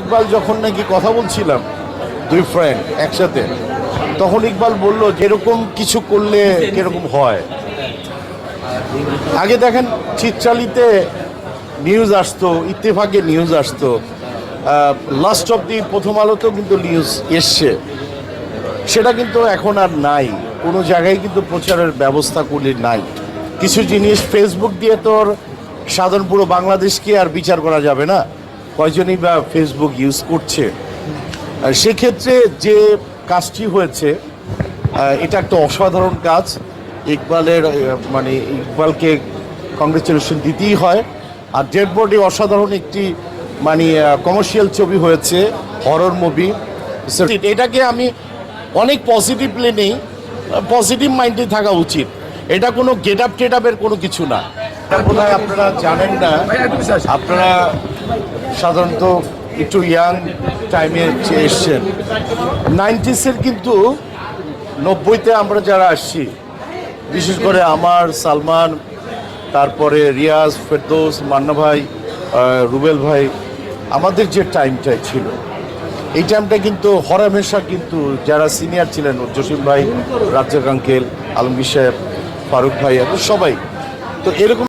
ইকবাল যখন নাকি কথা বলছিলাম, দুই ফ্রেন্ড একসাথে, তখন ইকবাল বলল যেরকম কিছু করলে কীরকম হয়? আগে দেখেন চিত্রালিতে নিউজ আসতো, ইত্তেফাকে নিউজ আসতো। লাস্ট অব দি প্রথম আলোতেও কিন্তু নিউজ এসছে। সেটা কিন্তু এখন আর নাই। কোনো জায়গায় কিন্তু প্রচারের ব্যবস্থা করলে নাই। কিছু জিনিস ফেসবুক দিয়ে তোর সাধারণ পুরো বাংলাদেশকে আর বিচার করা যাবে না। কয়জনই বা ফেসবুক ইউজ করছে? সেক্ষেত্রে যে কাজটি হয়েছে এটা একটা অসাধারণ কাজ। ইকবালের মানে ইকবালকে কংগ্রেচুলেশন দিতেই হয়। আর ডেড বডি অসাধারণ একটি মানে কমার্শিয়াল ছবি হয়েছে হরর মুভি এটাকে আমি অনেক পজিটিভলি নেই পজিটিভ মাইন্ডে থাকা উচিত। এটা কোনো গেট আপ টেট আপের কোনো কিছু না। আপনারা জানেন না, আপনারা সাধারণত একটু ইয়াং টাইমে এসছেন। নাইনটিসের কিন্তু নব্বইতে আমরা যারা আসছি, বিশেষ করে আমার, সালমান, তারপরে রিয়াজ, ফেরদৌস, মান্না ভাই রুবেল ভাই, আমাদের যে টাইমটাই ছিল, এই টাইমটা কিন্তু হরামেশা কিন্তু যারা সিনিয়র ছিলেন, জসিম ভাই, রাজ্জাক আঙ্কেল, আলমগীর সাহেব, ফারুক ভাই, এত সবাই। তো এরকম